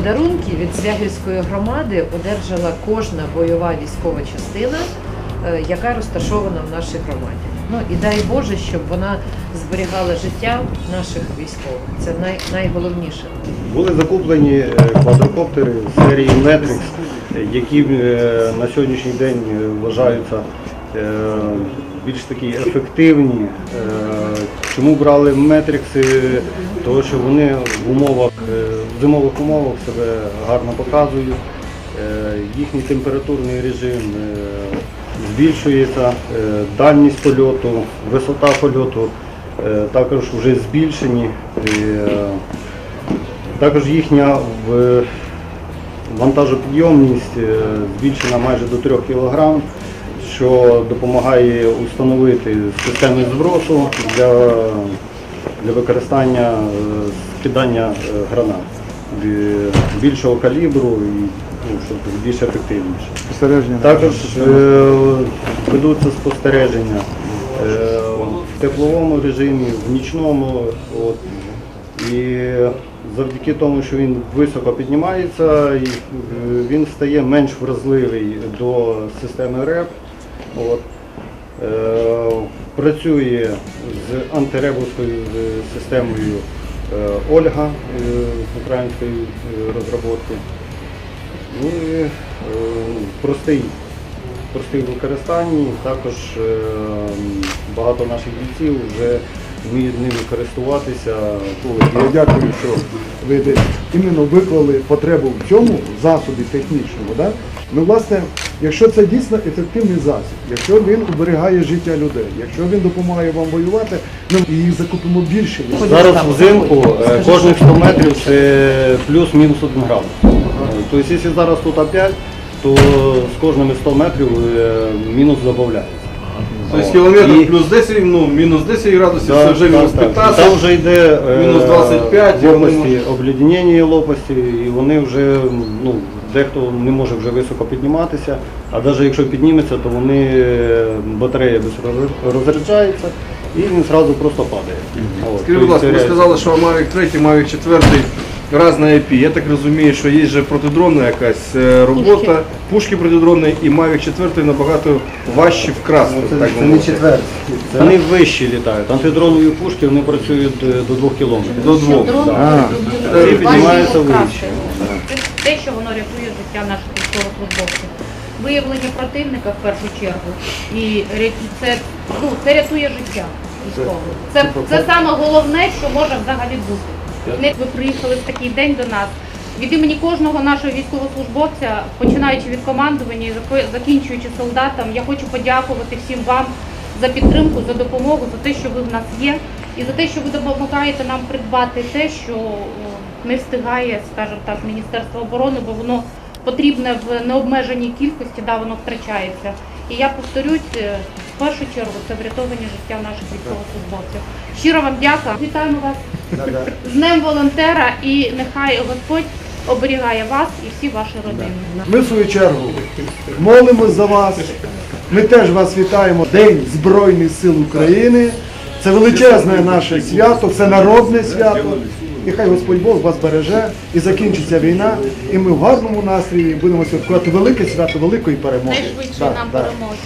Подарунки від Звягільської громади одержала кожна бойова військова частина, е, яка розташована в нашій громаді. Ну і дай Боже, щоб вона зберігала життя наших військових. Це най, найголовніше. Були закуплені е, квадрокоптери серії е, які е, на сьогоднішній день вважаються більш такі ефективні. Е, Чому брали Метрикси? Тому що вони в умовах, е, в зимових умовах себе гарно показують. Е, Їхній температурний режим е, збільшується, е, дальність польоту, висота польоту е, також вже збільшені. Е, також їхня вантажопідйомність е, збільшена майже до 3 кг, що допомагає установити системи збросу для, для використання е, скидання е, гранат більшого калібру і ну, щоб більш ефективніше. Спостереження. Також е, ведуться спостереження е, в тепловому режимі, в нічному. От. І завдяки тому, що він високо піднімається, е, він стає менш вразливий до системи РЕП. От. Е, Працює з антиребовською е, системою е, Ольга е, української е, розробки. І е, простий, простий в. Також е, багато наших бійців вже вміють ними користуватися. Я дякую, що ви іменно виклали потребу в цьому засобі технічному. Да? Ну, власне, якщо це дійсно ефективний засіб, якщо він уберігає життя людей, якщо він допомагає вам воювати, ми їх закупимо більше. Зараз взимку е, кожних 100 метрів це плюс-мінус 1 градус. Е, Тобто, якщо зараз тут 5, то з кожними 100 метрів е, мінус додається. Тобто кілометр плюс 10, ну, мінус 10 градусів, це вже мінус 15. Там вже йде е, мінус 25, і лопасті, обледенення лопасті, і вони вже, ну, дехто не може вже високо підніматися, а навіть якщо підніметься, то вони, е, батарея розряджається і він одразу просто падає. Скажіть, будь ласка, ви сказали, що Mavic 3, Mavic 4 різна IP. Я так розумію, що є вже протидронна якась е, робота, пушки протидронні і Mavic 4 набагато важчі вкрасти. Це, так це би не мовити. Вони вищі літають. Антидронові пушки вони працюють е, до 2 кілометрів. До двох. А, Ці піднімаються вище. Це те, що воно рятує життя наших військовослужбовців. Виявлення противника в першу чергу. І ря- це, ну, це рятує життя військових. Це, це саме головне, що може взагалі бути. Ви приїхали в такий день до нас. Від імені кожного нашого військовослужбовця, починаючи від командування і закінчуючи солдатам, я хочу подякувати всім вам за підтримку, за допомогу, за те, що ви в нас є, і за те, що ви допомагаєте нам придбати те, що не встигає, скажімо так, Міністерство оборони, бо воно потрібне в необмеженій кількості, да, воно втрачається. І я повторюсь, е, в першу чергу це врятовані життя наших військовослужбовців. Щиро вам дяка. Вітаємо вас з Днем волонтера і нехай Господь оберігає вас і всі ваші родини. Ми в свою чергу молимось за вас. Ми теж вас вітаємо. День Збройних сил України. Це величезне наше свято, це народне свято. І хай Господь Бог вас береже і закінчиться війна, і ми в гарному настрої будемо святкувати велике свято великої перемоги. Найшвидше нам перемоги.